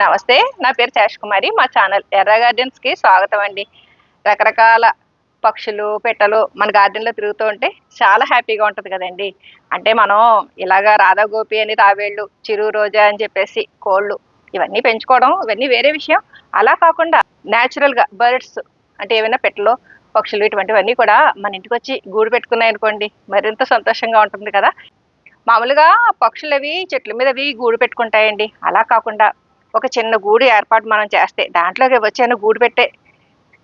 నమస్తే నా పేరు శేష్ కుమారి మా ఛానల్ ఎర్ర గార్డెన్స్కి స్వాగతం అండి. రకరకాల పక్షులు పెట్టలు మన గార్డెన్లో తిరుగుతూ ఉంటే చాలా హ్యాపీగా ఉంటది కదండి. అంటే మనం ఇలాగా రాధా గోపి అని తాబేళ్ళు చిరు రోజా అని చెప్పేసి కోళ్ళు ఇవన్నీ పెంచుకోవడం ఇవన్నీ వేరే విషయం. అలా కాకుండా natural గా బర్డ్స్ అంటే ఏమైనా పెట్టలు పక్షులు ఇటువంటివన్నీ కూడా మన ఇంటికి వచ్చి గూడు పెట్టుకున్నాయి అనుకోండి మరింత సంతోషంగా ఉంటుంది కదా. మామూలుగా పక్షులు అవి చెట్ల మీద అవి గూడు పెట్టుకుంటాయండి. అలా కాకుండా ఒక చిన్న గూడు ఏర్పాటు మనం చేస్తే దాంట్లోకి వచ్చాను గూడు పెట్టే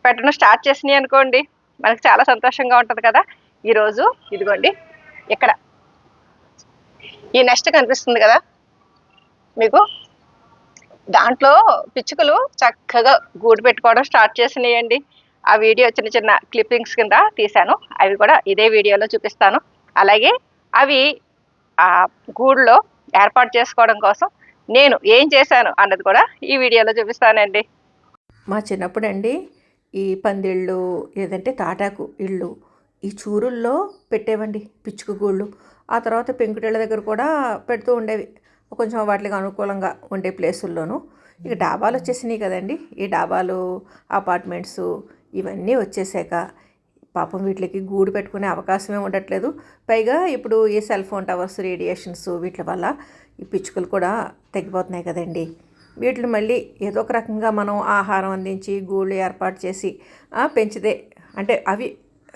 పెట్టడం స్టార్ట్ చేసినాయి అనుకోండి మనకు చాలా సంతోషంగా ఉంటుంది కదా. ఈరోజు ఇదిగోండి ఇక్కడ. ఈ నెస్ట్ కనిపిస్తుంది కదా మీకు. దాంట్లో పిచ్చుకలు చక్కగా గూడు పెట్టుకోవడం స్టార్ట్ చేసినాయండి. ఆ వీడియో చిన్న చిన్న క్లిప్పింగ్స్ కింద తీశాను. అవి కూడా ఇదే వీడియోలో చూపిస్తాను. అలాగే అవి ఆ గూడులో ఏర్పాటు చేసుకోవడం కోసం నేను ఏం చేశాను అన్నది కూడా ఈ వీడియోలో చూపిస్తానండి. మా చిన్నప్పుడు అండి ఈ పందిళ్ళు ఏదంటే తాటాకు ఇళ్ళు ఈ చూరుల్లో పెట్టేవండి పిచ్చుకు గూళ్ళు. ఆ తర్వాత పెంకుటిళ్ళ దగ్గర కూడా పెడుతూ ఉండేవి. కొంచెం వాటికి అనుకూలంగా ఉండే ప్లేసుల్లోనూ. ఇక డాబాలు వచ్చేసినాయి కదండి. ఈ డాబాలు అపార్ట్మెంట్స్ ఇవన్నీ వచ్చేసాక పాపం వీటికి గూడు పెట్టుకునే అవకాశమే ఉండట్లేదు. పైగా ఇప్పుడు ఈ సెల్ ఫోన్ టవర్స్ రేడియేషన్స్ వీటి వల్ల ఈ పిచ్చుకలు కూడా తగ్గిపోతున్నాయి కదండి. వీటిని మళ్ళీ ఏదో ఒక రకంగా మనం ఆహారం అందించి గూళ్ళు ఏర్పాటు చేసి పెంచితే అంటే అవి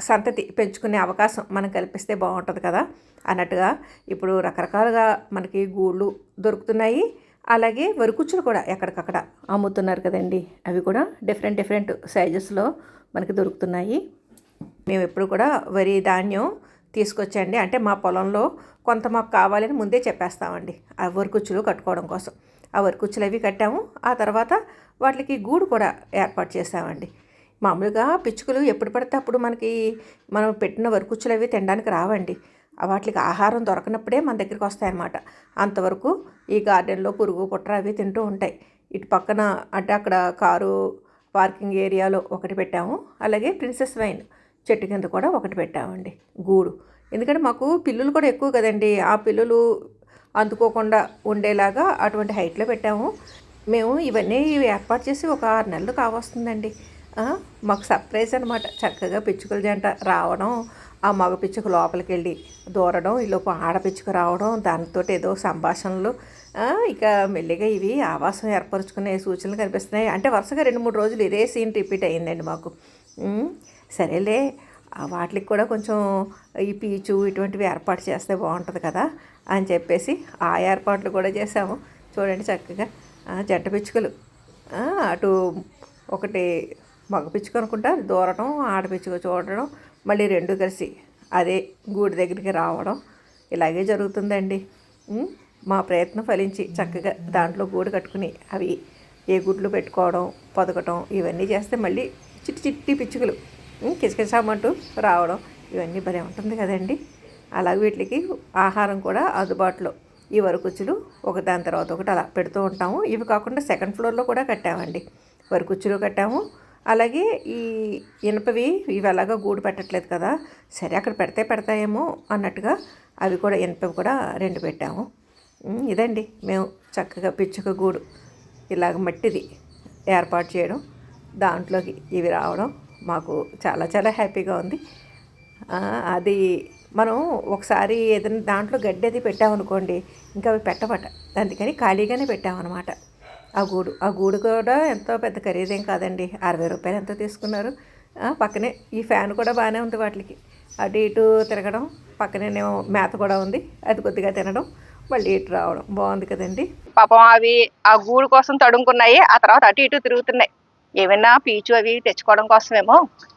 సంతతి పెంచుకునే అవకాశం మనం కల్పిస్తే బాగుంటుంది కదా అన్నట్టుగా ఇప్పుడు రకరకాలుగా మనకి గూళ్ళు దొరుకుతున్నాయి. అలాగే వరికుచ్చులు కూడా ఎక్కడికక్కడ అమ్ముతున్నారు కదండి. అవి కూడా డిఫరెంట్ డిఫరెంట్ సైజెస్లో మనకి దొరుకుతున్నాయి. మేము ఎప్పుడు కూడా వరి ధాన్యం తీసుకొచ్చండి. అంటే మా పొలంలో కొంత మాకు కావాలని ముందే చెప్పేస్తామండి. ఆ వరికుచ్చులు కట్టుకోవడం కోసం. ఆ వరికుచ్చులు అవి కట్టాము. ఆ తర్వాత వాటికి గూడు కూడా ఏర్పాటు చేసామండి మామూలుగా పిచ్చుకలు ఎప్పుడు పడితే అప్పుడు మనకి మనం పెట్టిన వరికుచ్చులు అవి తినడానికి రావండి. వాటికి ఆహారం దొరకనప్పుడే మన దగ్గరికి వస్తాయన్నమాట. అంతవరకు ఈ గార్డెన్లో పురుగు పుట్ర అవి తింటూ ఉంటాయి. ఇటు పక్కన అంటే అక్కడ కారు పార్కింగ్ ఏరియాలో ఒకటి పెట్టాము. అలాగే ప్రిన్సెస్ వైన్. చెట్టు కింద కూడా ఒకటి పెట్టామండి గూడు. ఎందుకంటే మాకు పిల్లులు కూడా ఎక్కువ కదండి ఆ పిల్లులు అందుకోకుండా ఉండేలాగా అటువంటి హైట్లో పెట్టాము. మేము ఇవన్నీ ఏర్పాటు చేసి ఒక ఆరు నెలలు కావస్తుందండి. మాకు సర్ప్రైజ్ అనమాట చక్కగా పిచ్చుకల జంట రావడం ఆ మగ పిచ్చుక లోపలికి వెళ్ళి దూరడం ఈలోపు ఆడ పిచ్చుక రావడం దానితో ఏదో సంభాషణలు. ఇక మెల్లిగా ఇవి ఆవాసం ఏర్పరచుకునే సూచనలు కనిపిస్తున్నాయి. అంటే వరుసగా రెండు మూడు రోజులు ఇదే సీన్ రిపీట్ అయ్యిందండి మాకు. సరేలే. వాటికి కూడా కొంచెం ఈ పీచు ఇటువంటివి ఏర్పాటు చేస్తే బాగుంటుంది కదా అని చెప్పేసి ఆ ఏర్పాట్లు కూడా చేసాము చూడండి చక్కగా. జంట పిచ్చుకలు. అటు ఒకటి మగ పిచ్చుక అనుకుంటా దూరటం ఆడపిచ్చుక చూడడం మళ్ళీ రెండు కలిసి అదే గూడి దగ్గరికి రావడం ఇలాగే జరుగుతుందండి. మా ప్రయత్నం ఫలించి చక్కగా దాంట్లో గూడు కట్టుకుని అవి ఏ గుడ్లు పెట్టుకోవడం పొదగటం ఇవన్నీ చేస్తే మళ్ళీ చిట్టి చిట్టి పిచ్చుకలు. ఉమ్, కిచకిచామంటూ రావడం ఇవన్నీ భలే ఉంటుంది కదండి. అలాగే వీటికి ఆహారం కూడా అందుబాటులో. ఈ వరకుచ్చులు ఒకదాని తర్వాత ఒకటి అలా పెడుతూ ఉంటాము. ఇవి కాకుండా సెకండ్ ఫ్లోర్లో కూడా కట్టామండి. వరకుచ్చులు కట్టాము. అలాగే ఈ ఇనపవి ఇవి ఎలాగో గూడు పెట్టట్లేదు కదా సరే అక్కడ పెడితే పెడతాయేమో అన్నట్టుగా అవి కూడా ఇనపవి కూడా రెండు పెట్టాము. ఇదండి. మేము చక్కగా పిచ్చుక గూడు ఇలాగ మట్టిది ఏర్పాటు చేయడం. దాంట్లోకి ఇవి రావడం మాకు చాలా చాలా హ్యాపీగా ఉంది. అది మనం ఒకసారి ఏదైనా దాంట్లో గడ్డి అది పెట్టామనుకోండి ఇంకా అవి పెట్టబట అందుకని ఖాళీగానే పెట్టామన్నమాట. ఆ గూడు ఆ గూడు కూడా ఎంతో పెద్ద ఖరీదేం కాదండి. అరవై రూపాయలు ఎంతో తీసుకున్నారు. పక్కనే ఈ ఫ్యాన్ కూడా బాగానే ఉంది వాటికి. అటు ఇటు తిరగడం పక్కనేమో మేత కూడా ఉంది. అది కొద్దిగా తినడం మళ్ళీ ఇటు రావడం బాగుంది కదండి. పాపం అవి ఆ గూడు కోసం తడుముకున్నాయి ఆ తర్వాత అటు ఇటు తిరుగుతున్నాయి. ఏమైనా పీచు అవి తెచ్చుకోవడం కోసమేమో.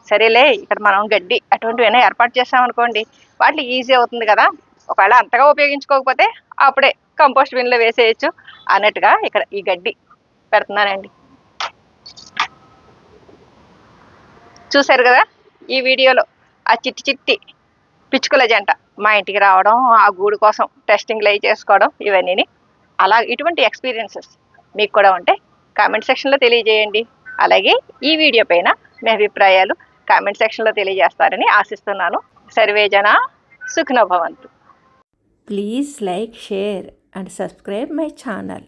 సరేలే ఇక్కడ మనం గడ్డి అటువంటివి ఏమైనా ఏర్పాటు చేసామనుకోండి వాటికి ఈజీ అవుతుంది కదా. ఒకవేళ అంతగా ఉపయోగించుకోకపోతే అప్పుడే కంపోస్ట్ బిన్లో వేసేయచ్చు అన్నట్టుగా ఇక్కడ ఈ గడ్డి పెడుతున్నానండి. చూశారు కదా ఈ వీడియోలో ఆ చిట్టి చిట్టి పిచ్చుకల జంట మా ఇంటికి రావడం ఆ గూడు కోసం టెస్టింగ్లు అవి చేసుకోవడం ఇవన్నీ అలా ఇటువంటి ఎక్స్పీరియన్సెస్ మీకు కూడా ఉంటే కామెంట్ సెక్షన్లో తెలియజేయండి. అలాగే ఈ వీడియో పైన మీ అభిప్రాయాలు కామెంట్ సెక్షన్లో తెలియజేస్తారని ఆశిస్తున్నాను. సర్వేజన సుఖనభవంతు please like share and subscribe my channel.